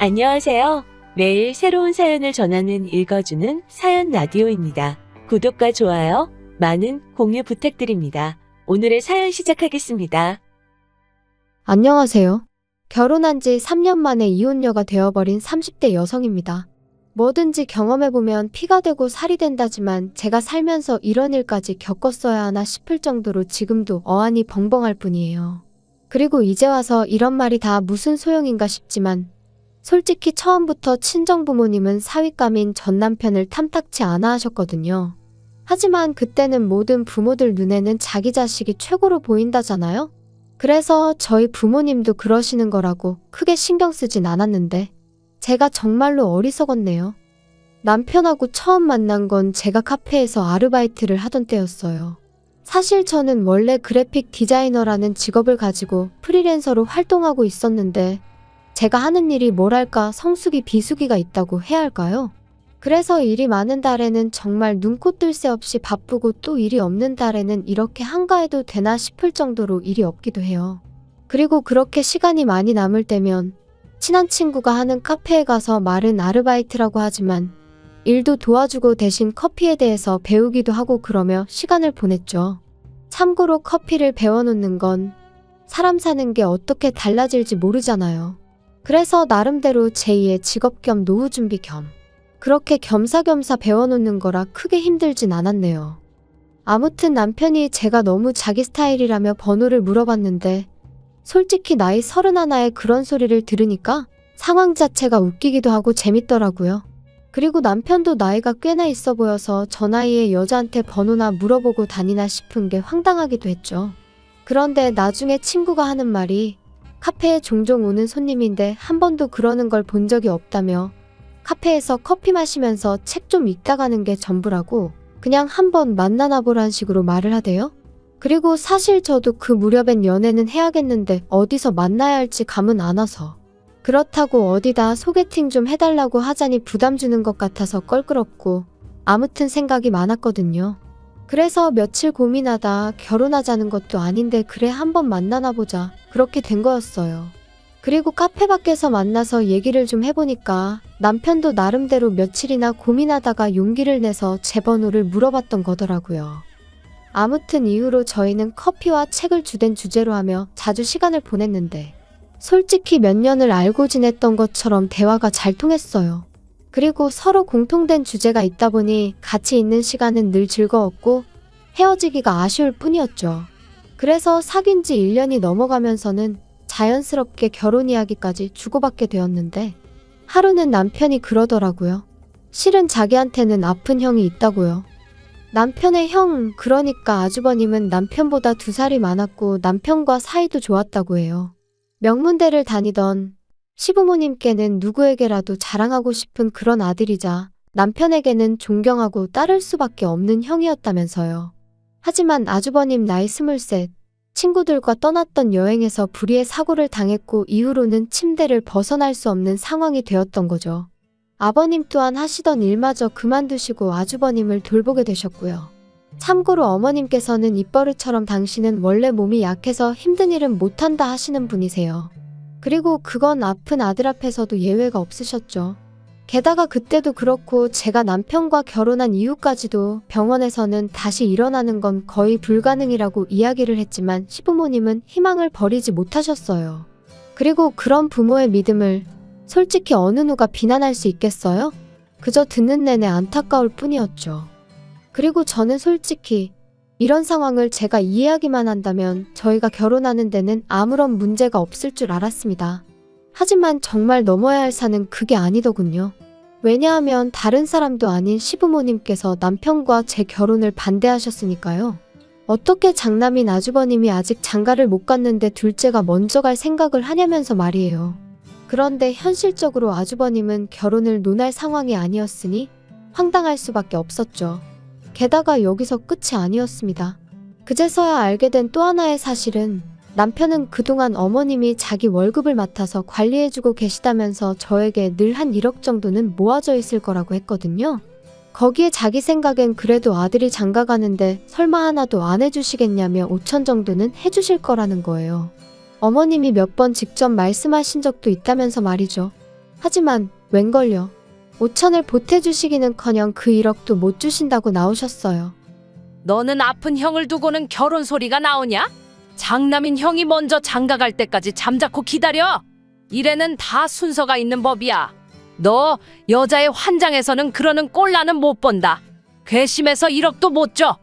안녕하세요. 매일 새로운 사연을 전하는 읽어주는 사연 라디오입니다. 구독과 좋아요, 많은 공유 부탁드립니다. 오늘의 사연 시작하겠습니다. 안녕하세요. 결혼한 지 3년 만에 이혼녀가 되어버린 30대 여성입니다. 뭐든지 경험해보면 피가 되고 살이 된다지만 제가 살면서 이런 일까지 겪었어야 하나 싶을 정도로 지금도 어안이 벙벙할 뿐이에요. 그리고 이제 와서 이런 말이 다 무슨 소용인가 싶지만 솔직히 처음부터 친정 부모님은 사윗감인 전 남편을 탐탁치 않아 하셨거든요. 하지만 그때는 모든 부모들 눈에는 자기 자식이 최고로 보인다잖아요? 그래서 저희 부모님도 그러시는 거라고 크게 신경 쓰진 않았는데 제가 정말로 어리석었네요. 남편하고 처음 만난 건 제가 카페에서 아르바이트를 하던 때였어요. 사실 저는 원래 그래픽 디자이너라는 직업을 가지고 프리랜서로 활동하고 있었는데 제가 하는 일이 뭐랄까 성수기 비수기가 있다고 해야 할까요? 그래서 일이 많은 달에는 정말 눈코 뜰 새 없이 바쁘고 또 일이 없는 달에는 이렇게 한가해도 되나 싶을 정도로 일이 없기도 해요. 그리고 그렇게 시간이 많이 남을 때면 친한 친구가 하는 카페에 가서 말은 아르바이트라고 하지만 일도 도와주고 대신 커피에 대해서 배우기도 하고 그러며 시간을 보냈죠. 참고로 커피를 배워놓는 건 사람 사는 게 어떻게 달라질지 모르잖아요. 그래서 나름대로 제2의 직업 겸 노후 준비 겸 그렇게 겸사겸사 배워놓는 거라 크게 힘들진 않았네요. 아무튼 남편이 제가 너무 자기 스타일이라며 번호를 물어봤는데 솔직히 나이 서른 하나에 그런 소리를 들으니까 상황 자체가 웃기기도 하고 재밌더라고요. 그리고 남편도 나이가 꽤나 있어 보여서 저 나이에 여자한테 번호나 물어보고 다니나 싶은 게 황당하기도 했죠. 그런데 나중에 친구가 하는 말이 카페에 종종 오는 손님인데 한 번도 그러는 걸 본 적이 없다며 카페에서 커피 마시면서 책 좀 읽다 가는 게 전부라고 그냥 한번 만나나 보란 식으로 말을 하대요. 그리고 사실 저도 그 무렵엔 연애는 해야겠는데 어디서 만나야 할지 감은 안 와서. 그렇다고 어디다 소개팅 좀 해달라고 하자니 부담 주는 것 같아서 껄끄럽고 아무튼 생각이 많았거든요. 그래서 며칠 고민하다 결혼하자는 것도 아닌데 그래 한번 만나나 보자 그렇게 된 거였어요. 그리고 카페 밖에서 만나서 얘기를 좀 해보니까 남편도 나름대로 며칠이나 고민하다가 용기를 내서 제 번호를 물어봤던 거더라고요. 아무튼 이후로 저희는 커피와 책을 주된 주제로 하며 자주 시간을 보냈는데 솔직히 몇 년을 알고 지냈던 것처럼 대화가 잘 통했어요. 그리고 서로 공통된 주제가 있다 보니 같이 있는 시간은 늘 즐거웠고 헤어지기가 아쉬울 뿐이었죠. 그래서 사귄 지 1년이 넘어가면서는 자연스럽게 결혼 이야기까지 주고받게 되었는데 하루는 남편이 그러더라고요. 실은 자기한테는 아픈 형이 있다고요. 남편의 형, 그러니까 아주버님은 남편보다 두 살이 많았고 남편과 사이도 좋았다고 해요. 명문대를 다니던 시부모님께는 누구에게라도 자랑하고 싶은 그런 아들이자 남편에게는 존경하고 따를 수밖에 없는 형이었다면서요. 하지만 아주버님 나이 스물셋, 친구들과 떠났던 여행에서 불의의 사고를 당했고 이후로는 침대를 벗어날 수 없는 상황이 되었던 거죠. 아버님 또한 하시던 일마저 그만두시고 아주버님을 돌보게 되셨고요. 참고로 어머님께서는 입버릇처럼 당신은 원래 몸이 약해서 힘든 일은 못한다 하시는 분이세요. 그리고 그건 아픈 아들 앞에서도 예외가 없으셨죠. 게다가 그때도 그렇고 제가 남편과 결혼한 이후까지도 병원에서는 다시 일어나는 건 거의 불가능이라고 이야기를 했지만 시부모님은 희망을 버리지 못하셨어요. 그리고 그런 부모의 믿음을 솔직히 어느 누가 비난할 수 있겠어요? 그저 듣는 내내 안타까울 뿐이었죠. 그리고 저는 솔직히 이런 상황을 제가 이해하기만 한다면 저희가 결혼하는 데는 아무런 문제가 없을 줄 알았습니다. 하지만 정말 넘어야 할 산은 그게 아니더군요. 왜냐하면 다른 사람도 아닌 시부모님께서 남편과 제 결혼을 반대하셨으니까요. 어떻게 장남인 아주버님이 아직 장가를 못 갔는데 둘째가 먼저 갈 생각을 하냐면서 말이에요. 그런데 현실적으로 아주버님은 결혼을 논할 상황이 아니었으니 황당할 수밖에 없었죠. 게다가 여기서 끝이 아니었습니다. 그제서야 알게 된 또 하나의 사실은 남편은 그동안 어머님이 자기 월급을 맡아서 관리해주고 계시다면서 저에게 늘 한 1억 정도는 모아져 있을 거라고 했거든요. 거기에 자기 생각엔 그래도 아들이 장가 가는데 설마 하나도 안 해주시겠냐며 5천 정도는 해주실 거라는 거예요. 어머님이 몇 번 직접 말씀하신 적도 있다면서 말이죠. 하지만 웬걸요. 5천을 보태주시기는커녕 그 1억도 못 주신다고 나오셨어요. 너는 아픈 형을 두고는 결혼 소리가 나오냐? 장남인 형이 먼저 장가 갈 때까지 잠자코 기다려. 이래는 다 순서가 있는 법이야. 너 여자의 환장에서는 그러는 꼴라는 못 본다. 괘씸해서 1억도 못 줘.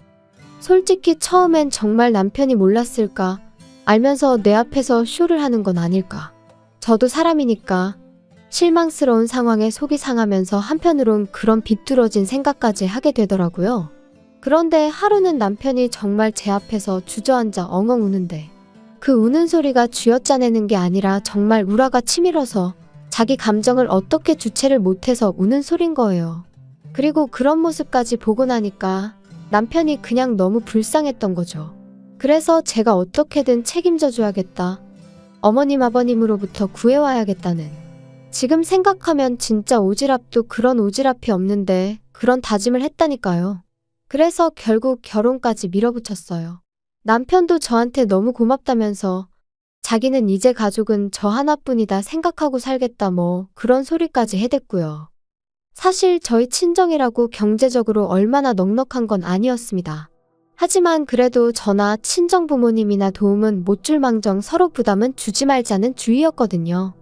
솔직히 처음엔 정말 남편이 몰랐을까? 알면서 내 앞에서 쇼를 하는 건 아닐까? 저도 사람이니까 실망스러운 상황에 속이 상하면서 한편으론 그런 비뚤어진 생각까지 하게 되더라고요. 그런데 하루는 남편이 정말 제 앞에서 주저앉아 엉엉 우는데 그 우는 소리가 쥐어짜내는 게 아니라 정말 우라가 치밀어서 자기 감정을 어떻게 주체를 못해서 우는 소린 거예요. 그리고 그런 모습까지 보고 나니까 남편이 그냥 너무 불쌍했던 거죠. 그래서 제가 어떻게든 책임져 줘야겠다. 어머님 아버님으로부터 구해와야겠다는. 지금 생각하면 진짜 오지랖도 그런 오지랖이 없는데 그런 다짐을 했다니까요. 그래서 결국 결혼까지 밀어붙였어요. 남편도 저한테 너무 고맙다면서 자기는 이제 가족은 저 하나뿐이다 생각하고 살겠다 뭐 그런 소리까지 해댔고요. 사실 저희 친정이라고 경제적으로 얼마나 넉넉한 건 아니었습니다. 하지만 그래도 저나 친정 부모님이나 도움은 못 줄 망정 서로 부담은 주지 말자는 주의였거든요.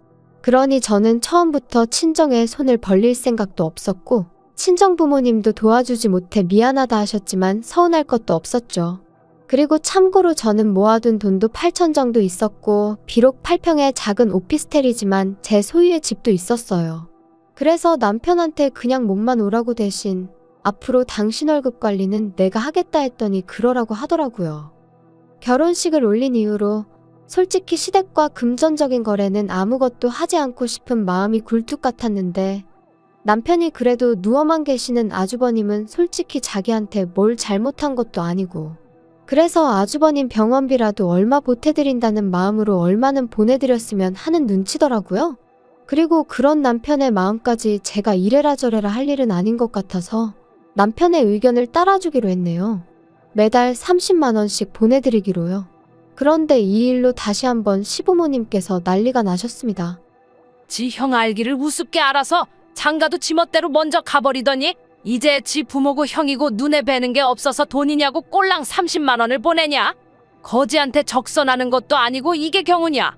그러니 저는 처음부터 친정에 손을 벌릴 생각도 없었고, 친정 부모님도 도와주지 못해 미안하다 하셨지만 서운할 것도 없었죠. 그리고 참고로 저는 모아둔 돈도 8천 정도 있었고, 비록 8평의 작은 오피스텔이지만 제 소유의 집도 있었어요. 그래서 남편한테 그냥 몸만 오라고 대신 앞으로 당신 월급 관리는 내가 하겠다 했더니 그러라고 하더라고요. 결혼식을 올린 이후로 솔직히 시댁과 금전적인 거래는 아무것도 하지 않고 싶은 마음이 굴뚝 같았는데 남편이 그래도 누워만 계시는 아주버님은 솔직히 자기한테 뭘 잘못한 것도 아니고 그래서 아주버님 병원비라도 얼마 보태드린다는 마음으로 얼마는 보내드렸으면 하는 눈치더라고요. 그리고 그런 남편의 마음까지 제가 이래라 저래라 할 일은 아닌 것 같아서 남편의 의견을 따라주기로 했네요. 매달 30만원씩 보내드리기로요. 그런데 이 일로 다시 한번 시부모님께서 난리가 나셨습니다. 지 형 알기를 우습게 알아서 장가도 지멋대로 먼저 가버리더니 이제 지 부모고 형이고 눈에 뵈는 게 없어서 돈이냐고 꼴랑 30만 원을 보내냐? 거지한테 적선하는 것도 아니고 이게 경우냐?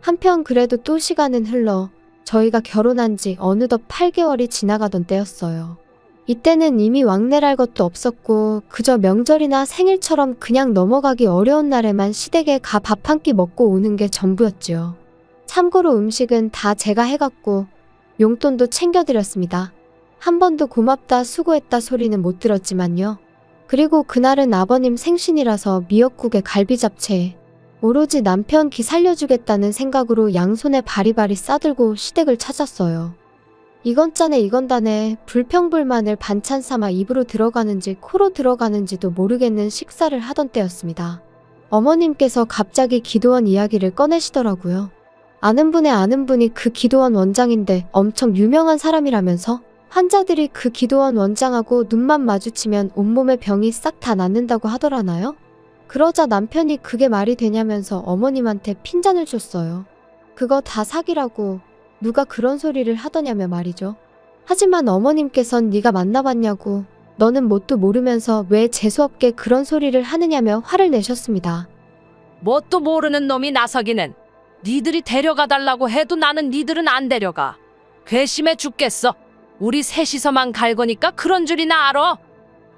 한편 그래도 또 시간은 흘러 저희가 결혼한 지 어느덧 8개월이 지나가던 때였어요. 이때는 이미 왕래랄 것도 없었고 그저 명절이나 생일처럼 그냥 넘어가기 어려운 날에만 시댁에 가 밥 한 끼 먹고 오는 게 전부였지요. 참고로 음식은 다 제가 해갖고 용돈도 챙겨드렸습니다. 한 번도 고맙다 수고했다 소리는 못 들었지만요. 그리고 그날은 아버님 생신이라서 미역국에 갈비 잡채에 오로지 남편 기 살려주겠다는 생각으로 양손에 바리바리 싸들고 시댁을 찾았어요. 이건 짜네 이건 다네 불평불만을 반찬 삼아 입으로 들어가는지 코로 들어가는지도 모르겠는 식사를 하던 때였습니다. 어머님께서 갑자기 기도원 이야기를 꺼내시더라고요. 아는 분의 아는 분이 그 기도원 원장인데 엄청 유명한 사람이라면서 환자들이 그 기도원 원장하고 눈만 마주치면 온몸의 병이 싹 다 낫는다고 하더라나요? 그러자 남편이 그게 말이 되냐면서 어머님한테 핀잔을 줬어요. 그거 다 사기라고 누가 그런 소리를 하더냐며 말이죠. 하지만 어머님께선 네가 만나봤냐고 너는 뭣도 모르면서 왜 재수없게 그런 소리를 하느냐며 화를 내셨습니다. 뭣도 모르는 놈이 나서기는 니들이 데려가 달라고 해도 나는 니들은 안 데려가. 괘씸해 죽겠어. 우리 셋이서만 갈 거니까 그런 줄이나 알아.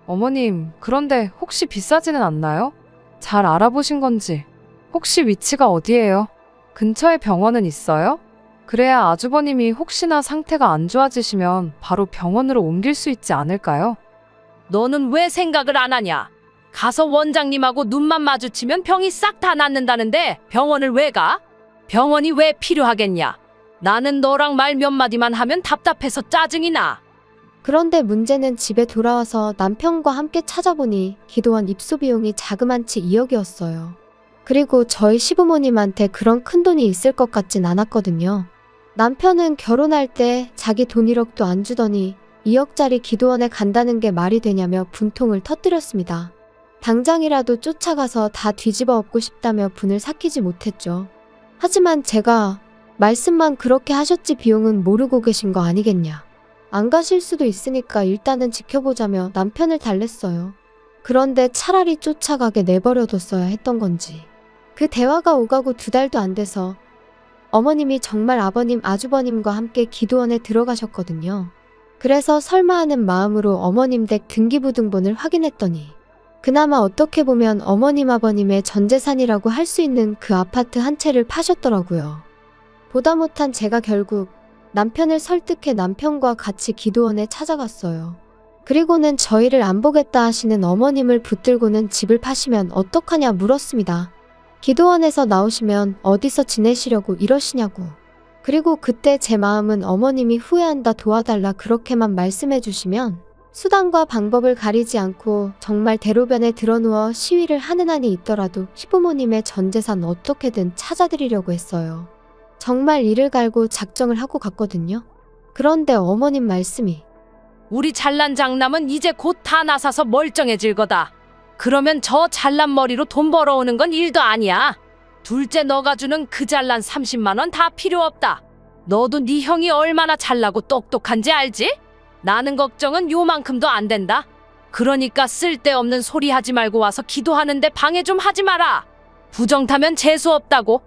어머님, 그런데 혹시 비싸지는 않나요? 잘 알아보신 건지. 혹시 위치가 어디예요? 근처에 병원은 있어요? 그래야 아주버님이 혹시나 상태가 안 좋아지시면 바로 병원으로 옮길 수 있지 않을까요? 너는 왜 생각을 안 하냐? 가서 원장님하고 눈만 마주치면 병이 싹 다 낫는다는데 병원을 왜 가? 병원이 왜 필요하겠냐? 나는 너랑 말 몇 마디만 하면 답답해서 짜증이 나. 그런데 문제는 집에 돌아와서 남편과 함께 찾아보니 기도원 입소 비용이 자그만치 2억이었어요. 그리고 저희 시부모님한테 그런 큰 돈이 있을 것 같진 않았거든요. 남편은 결혼할 때 자기 돈 1억도 안 주더니 2억짜리 기도원에 간다는 게 말이 되냐며 분통을 터뜨렸습니다. 당장이라도 쫓아가서 다 뒤집어 엎고 싶다며 분을 삭히지 못했죠. 하지만 제가 말씀만 그렇게 하셨지 비용은 모르고 계신 거 아니겠냐. 안 가실 수도 있으니까 일단은 지켜보자며 남편을 달랬어요. 그런데 차라리 쫓아가게 내버려뒀어야 했던 건지. 그 대화가 오가고 두 달도 안 돼서 어머님이 정말 아버님, 아주버님과 함께 기도원에 들어가셨거든요. 그래서 설마 하는 마음으로 어머님 댁 등기부등본을 확인했더니 그나마 어떻게 보면 어머님 아버님의 전 재산이라고 할 수 있는 그 아파트 한 채를 파셨더라고요. 보다 못한 제가 결국 남편을 설득해 남편과 같이 기도원에 찾아갔어요. 그리고는 저희를 안 보겠다 하시는 어머님을 붙들고는 집을 파시면 어떡하냐 물었습니다. 기도원에서 나오시면 어디서 지내시려고 이러시냐고. 그리고 그때 제 마음은 어머님이 후회한다 도와달라 그렇게만 말씀해 주시면 수단과 방법을 가리지 않고 정말 대로변에 드러누워 시위를 하는 한이 있더라도 시부모님의 전 재산 어떻게든 찾아드리려고 했어요. 정말 이를 갈고 작정을 하고 갔거든요. 그런데 어머님 말씀이 우리 잘난 장남은 이제 곧 다 나사서 멀쩡해질 거다. 그러면 저 잘난 머리로 돈 벌어오는 건 일도 아니야. 둘째 너가 주는 그 잘난 30만 원 다 필요 없다. 너도 네 형이 얼마나 잘나고 똑똑한지 알지? 나는 걱정은 요만큼도 안 된다. 그러니까 쓸데없는 소리 하지 말고 와서 기도하는데 방해 좀 하지 마라. 부정 타면 재수 없다고.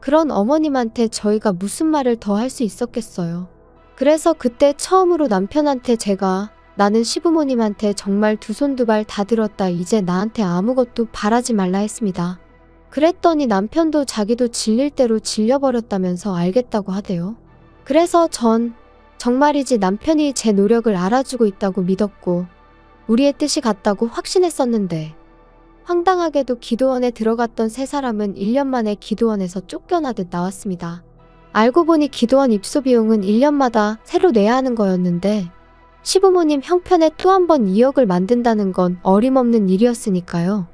그런 어머님한테 저희가 무슨 말을 더 할 수 있었겠어요. 그래서 그때 처음으로 남편한테 제가 나는 시부모님한테 정말 두 손 두 발 다 들었다. 이제 나한테 아무것도 바라지 말라 했습니다. 그랬더니 남편도 자기도 질릴 대로 질려버렸다면서 알겠다고 하대요. 그래서 전 정말이지 남편이 제 노력을 알아주고 있다고 믿었고 우리의 뜻이 같다고 확신했었는데 황당하게도 기도원에 들어갔던 세 사람은 1년 만에 기도원에서 쫓겨나듯 나왔습니다. 알고 보니 기도원 입소 비용은 1년마다 새로 내야 하는 거였는데 시부모님 형편에 또 한 번 2억을 만든다는 건 어림없는 일이었으니까요.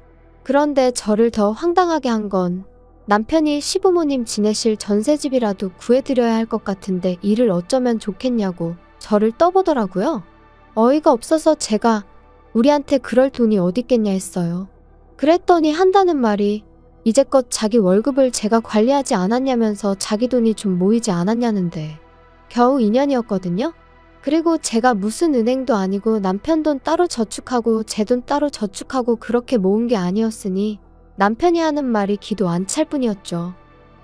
그런데 저를 더 황당하게 한 건 남편이 시부모님 지내실 전세집이라도 구해드려야 할 것 같은데 일을 어쩌면 좋겠냐고 저를 떠보더라고요. 어이가 없어서 제가 우리한테 그럴 돈이 어딨겠냐 했어요. 그랬더니 한다는 말이 이제껏 자기 월급을 제가 관리하지 않았냐면서 자기 돈이 좀 모이지 않았냐는데 겨우 2년이었거든요. 그리고 제가 무슨 은행도 아니고 남편 돈 따로 저축하고 제 돈 따로 저축하고 그렇게 모은 게 아니었으니 남편이 하는 말이 기도 안 찰 뿐이었죠.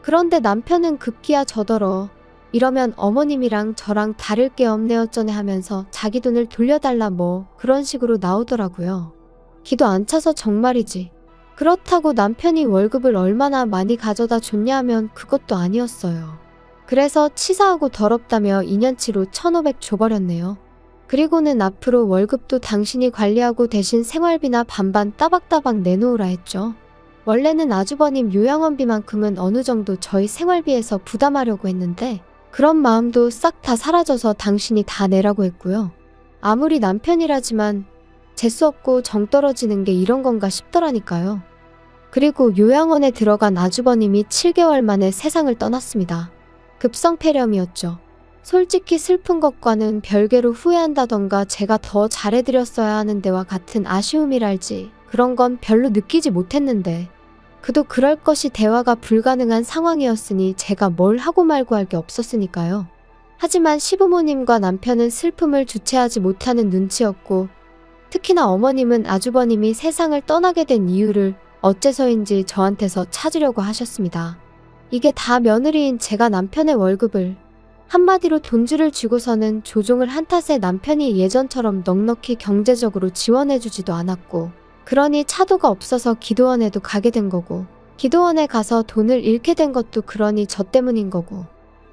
그런데 남편은 급기야 저더러 이러면 어머님이랑 저랑 다를 게 없네 어쩌네 하면서 자기 돈을 돌려달라 뭐 그런 식으로 나오더라고요. 기도 안 차서 정말이지. 그렇다고 남편이 월급을 얼마나 많이 가져다 줬냐 하면 그것도 아니었어요. 그래서 치사하고 더럽다며 2년치로 1500 줘버렸네요. 그리고는 앞으로 월급도 당신이 관리하고 대신 생활비나 반반 따박따박 내놓으라 했죠. 원래는 아주버님 요양원비만큼은 어느 정도 저희 생활비에서 부담하려고 했는데 그런 마음도 싹 다 사라져서 당신이 다 내라고 했고요. 아무리 남편이라지만 재수 없고 정 떨어지는 게 이런 건가 싶더라니까요. 그리고 요양원에 들어간 아주버님이 7개월 만에 세상을 떠났습니다. 급성 폐렴이었죠. 솔직히 슬픈 것과는 별개로 후회한다던가 제가 더 잘해드렸어야 하는 데와 같은 아쉬움이랄지 그런 건 별로 느끼지 못했는데 그도 그럴 것이 대화가 불가능한 상황이었으니 제가 뭘 하고 말고 할 게 없었으니까요. 하지만 시부모님과 남편은 슬픔을 주체하지 못하는 눈치였고 특히나 어머님은 아주버님이 세상을 떠나게 된 이유를 어째서인지 저한테서 찾으려고 하셨습니다. 이게 다 며느리인 제가 남편의 월급을 한마디로 돈줄을 쥐고서는 조종을 한 탓에 남편이 예전처럼 넉넉히 경제적으로 지원해주지도 않았고 그러니 차도가 없어서 기도원에도 가게 된 거고 기도원에 가서 돈을 잃게 된 것도 그러니 저 때문인 거고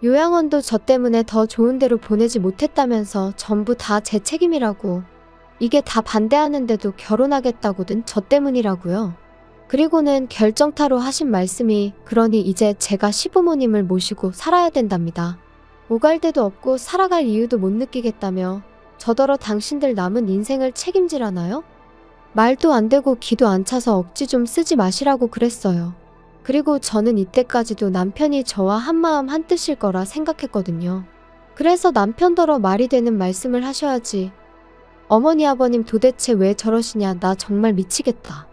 요양원도 저 때문에 더 좋은 데로 보내지 못했다면서 전부 다 제 책임이라고 이게 다 반대하는데도 결혼하겠다고든 저 때문이라고요. 그리고는 결정타로 하신 말씀이 그러니 이제 제가 시부모님을 모시고 살아야 된답니다. 오갈 데도 없고 살아갈 이유도 못 느끼겠다며 저더러 당신들 남은 인생을 책임지라나요? 말도 안 되고 기도 안 차서 억지 좀 쓰지 마시라고 그랬어요. 그리고 저는 이때까지도 남편이 저와 한마음 한뜻일 거라 생각했거든요. 그래서 남편더러 말이 되는 말씀을 하셔야지. 어머니 아버님 도대체 왜 저러시냐 나 정말 미치겠다.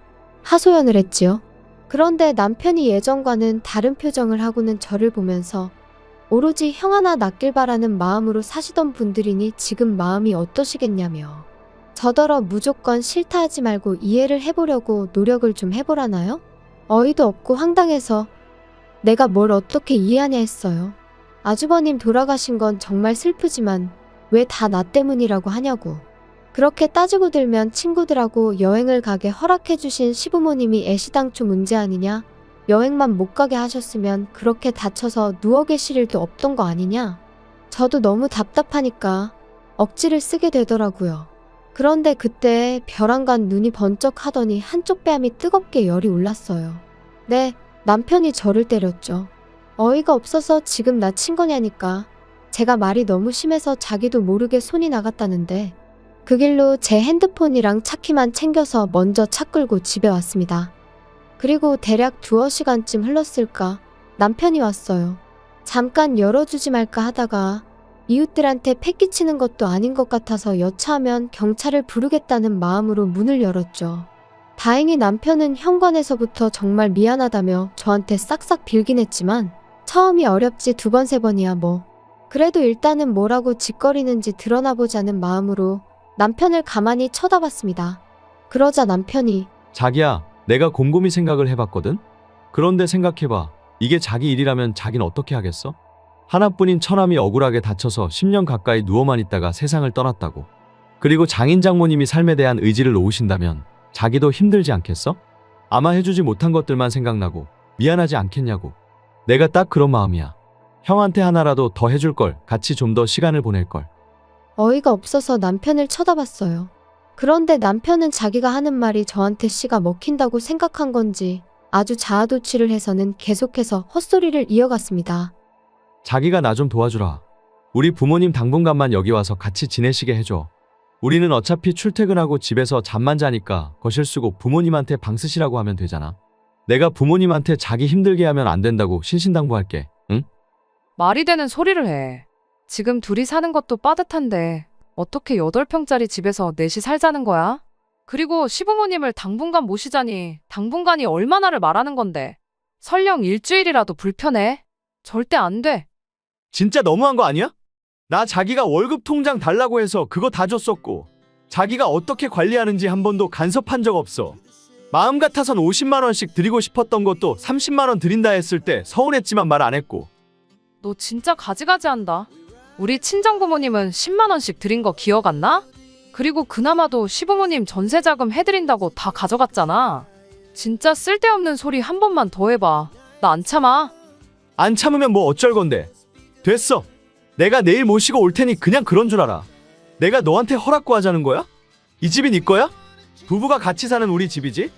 하소연을 했지요. 그런데 남편이 예전과는 다른 표정을 하고는 저를 보면서 오로지 형 하나 낳길 바라는 마음으로 사시던 분들이니 지금 마음이 어떠시겠냐며. 저더러 무조건 싫다 하지 말고 이해를 해보려고 노력을 좀 해보라나요? 어이도 없고 황당해서 내가 뭘 어떻게 이해하냐 했어요. 아주버님 돌아가신 건 정말 슬프지만 왜 다 나 때문이라고 하냐고. 그렇게 따지고 들면 친구들하고 여행을 가게 허락해주신 시부모님이 애시당초 문제 아니냐? 여행만 못 가게 하셨으면 그렇게 다쳐서 누워 계실 일도 없던 거 아니냐? 저도 너무 답답하니까 억지를 쓰게 되더라고요. 그런데 그때 벼랑간 눈이 번쩍 하더니 한쪽 뺨이 뜨겁게 열이 올랐어요. 네, 남편이 저를 때렸죠. 어이가 없어서 지금 나 친 거냐니까. 제가 말이 너무 심해서 자기도 모르게 손이 나갔다는데 그 길로 제 핸드폰이랑 차키만 챙겨서 먼저 차 끌고 집에 왔습니다. 그리고 대략 두어 시간쯤 흘렀을까 남편이 왔어요. 잠깐 열어주지 말까 하다가 이웃들한테 패기치는 것도 아닌 것 같아서 여차하면 경찰을 부르겠다는 마음으로 문을 열었죠. 다행히 남편은 현관에서부터 정말 미안하다며 저한테 싹싹 빌긴 했지만 처음이 어렵지 두 번 세 번이야 뭐. 그래도 일단은 뭐라고 짓거리는지 드러나 보자는 마음으로 남편을 가만히 쳐다봤습니다. 그러자 남편이 자기야, 내가 곰곰이 생각을 해봤거든? 그런데 생각해봐. 이게 자기 일이라면 자긴 어떻게 하겠어? 하나뿐인 처남이 억울하게 다쳐서 10년 가까이 누워만 있다가 세상을 떠났다고. 그리고 장인 장모님이 삶에 대한 의지를 놓으신다면 자기도 힘들지 않겠어? 아마 해주지 못한 것들만 생각나고 미안하지 않겠냐고. 내가 딱 그런 마음이야. 형한테 하나라도 더 해줄 걸, 같이 좀 더 시간을 보낼 걸. 어이가 없어서 남편을 쳐다봤어요. 그런데 남편은 자기가 하는 말이 저한테 씨가 먹힌다고 생각한 건지 아주 자아도취를 해서는 계속해서 헛소리를 이어갔습니다. 자기가 나 좀 도와주라. 우리 부모님 당분간만 여기 와서 같이 지내시게 해줘. 우리는 어차피 출퇴근하고 집에서 잠만 자니까 거실 쓰고 부모님한테 방 쓰시라고 하면 되잖아. 내가 부모님한테 자기 힘들게 하면 안 된다고 신신당부할게. 응? 말이 되는 소리를 해. 지금 둘이 사는 것도 빠듯한데 어떻게 8평짜리 집에서 넷이 살자는 거야? 그리고 시부모님을 당분간 모시자니 당분간이 얼마나를 말하는 건데. 설령 일주일이라도 불편해? 절대 안 돼. 진짜 너무한 거 아니야? 나 자기가 월급 통장 달라고 해서 그거 다 줬었고 자기가 어떻게 관리하는지 한 번도 간섭한 적 없어. 마음 같아선 50만 원씩 드리고 싶었던 것도 30만 원 드린다 했을 때 서운했지만 말 안 했고 너 진짜 가지가지 한다. 우리 친정 부모님은 10만 원씩 드린 거 기억 안 나? 그리고 그나마도 시부모님 전세 자금 해드린다고 다 가져갔잖아. 진짜 쓸데없는 소리 한 번만 더 해봐. 나 안 참아. 안 참으면 뭐 어쩔 건데. 됐어. 내가 내일 모시고 올 테니 그냥 그런 줄 알아. 내가 너한테 허락 구하자는 거야? 이 집이 네 거야? 부부가 같이 사는 우리 집이지?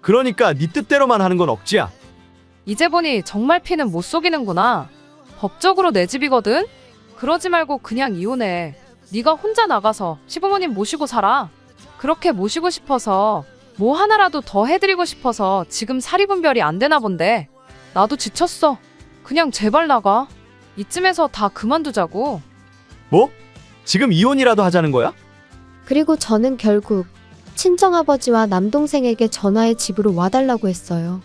그러니까 네 뜻대로만 하는 건 억지야. 이제 보니 정말 피는 못 속이는구나. 법적으로 내 집이거든? 그러지 말고 그냥 이혼해. 네가 혼자 나가서 시부모님 모시고 살아. 그렇게 모시고 싶어서 뭐 하나라도 더 해드리고 싶어서 지금 사리분별이 안 되나 본데. 나도 지쳤어. 그냥 제발 나가. 이쯤에서 다 그만두자고. 뭐? 지금 이혼이라도 하자는 거야? 그리고 저는 결국 친정아버지와 남동생에게 전화해 집으로 와달라고 했어요.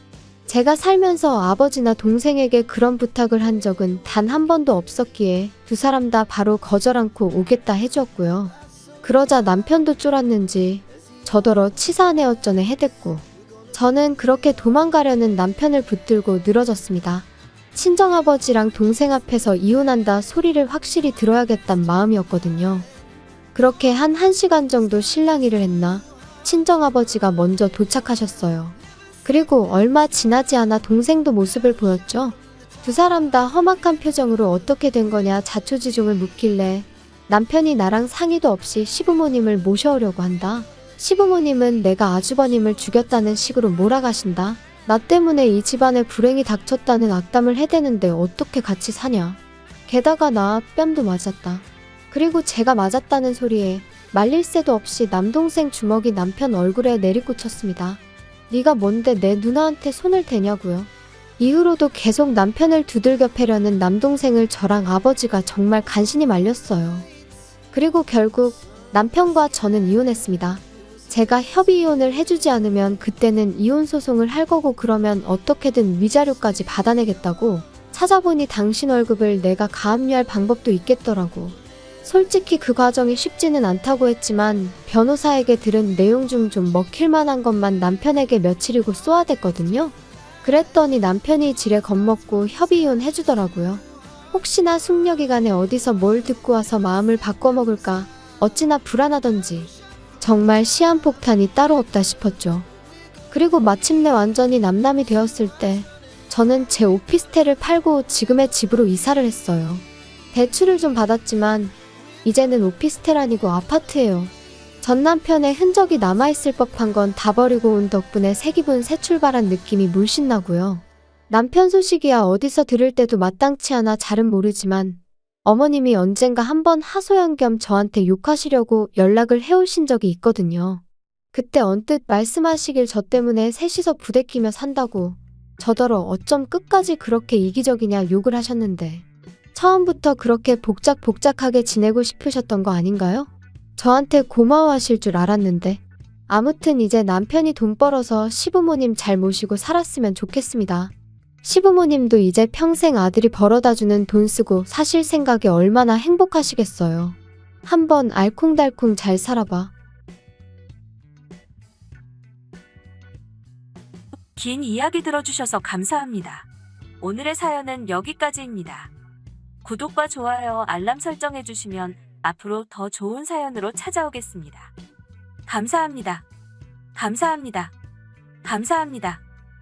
제가 살면서 아버지나 동생에게 그런 부탁을 한 적은 단 한 번도 없었기에 두 사람 다 바로 거절 않고 오겠다 해주었고요. 그러자 남편도 쫄았는지 저더러 치사한 애어전에 해댔고 저는 그렇게 도망가려는 남편을 붙들고 늘어졌습니다. 친정아버지랑 동생 앞에서 이혼한다 소리를 확실히 들어야겠단 마음이었거든요. 그렇게 한 1시간 정도 실랑이를 했나 친정아버지가 먼저 도착하셨어요. 그리고 얼마 지나지 않아 동생도 모습을 보였죠. 두 사람 다 험악한 표정으로 어떻게 된 거냐 자초지종을 묻길래 남편이 나랑 상의도 없이 시부모님을 모셔오려고 한다. 시부모님은 내가 아주버님을 죽였다는 식으로 몰아가신다. 나 때문에 이 집안에 불행이 닥쳤다는 악담을 해대는데 어떻게 같이 사냐. 게다가 나 뺨도 맞았다. 그리고 제가 맞았다는 소리에 말릴 새도 없이 남동생 주먹이 남편 얼굴에 내리꽂혔습니다. 네가 뭔데 내 누나한테 손을 대냐고요. 이후로도 계속 남편을 두들겨 패려는 남동생을 저랑 아버지가 정말 간신히 말렸어요. 그리고 결국 남편과 저는 이혼했습니다. 제가 협의 이혼을 해주지 않으면 그때는 이혼 소송을 할 거고 그러면 어떻게든 위자료까지 받아내겠다고 찾아보니 당신 월급을 내가 가압류할 방법도 있겠더라고. 솔직히 그 과정이 쉽지는 않다고 했지만 변호사에게 들은 내용 중 좀 먹힐 만한 것만 남편에게 며칠이고 쏘아댔거든요. 그랬더니 남편이 지레 겁먹고 협의 이혼 해주더라고요. 혹시나 숙려 기간에 어디서 뭘 듣고 와서 마음을 바꿔먹을까 어찌나 불안하던지 정말 시한폭탄이 따로 없다 싶었죠. 그리고 마침내 완전히 남남이 되었을 때 저는 제 오피스텔을 팔고 지금의 집으로 이사를 했어요. 대출을 좀 받았지만 이제는 오피스텔 아니고 아파트예요. 전 남편의 흔적이 남아있을 법한 건 다 버리고 온 덕분에 새 기분 새 출발한 느낌이 물씬 나고요. 남편 소식이야 어디서 들을 때도 마땅치 않아 잘은 모르지만 어머님이 언젠가 한번 하소연 겸 저한테 욕하시려고 연락을 해오신 적이 있거든요. 그때 언뜻 말씀하시길 저 때문에 셋이서 부대끼며 산다고 저더러 어쩜 끝까지 그렇게 이기적이냐 욕을 하셨는데 처음부터 그렇게 복작복작하게 지내고 싶으셨던 거 아닌가요? 저한테 고마워하실 줄 알았는데 아무튼 이제 남편이 돈 벌어서 시부모님 잘 모시고 살았으면 좋겠습니다. 시부모님도 이제 평생 아들이 벌어다주는 돈 쓰고 사실 생각에 얼마나 행복하시겠어요. 한번 알콩달콩 잘 살아봐. 긴 이야기 들어주셔서 감사합니다. 오늘의 사연은 여기까지입니다. 구독과 좋아요, 알람 설정해주시면 앞으로 더 좋은 사연으로 찾아오겠습니다. 감사합니다. 감사합니다. 감사합니다.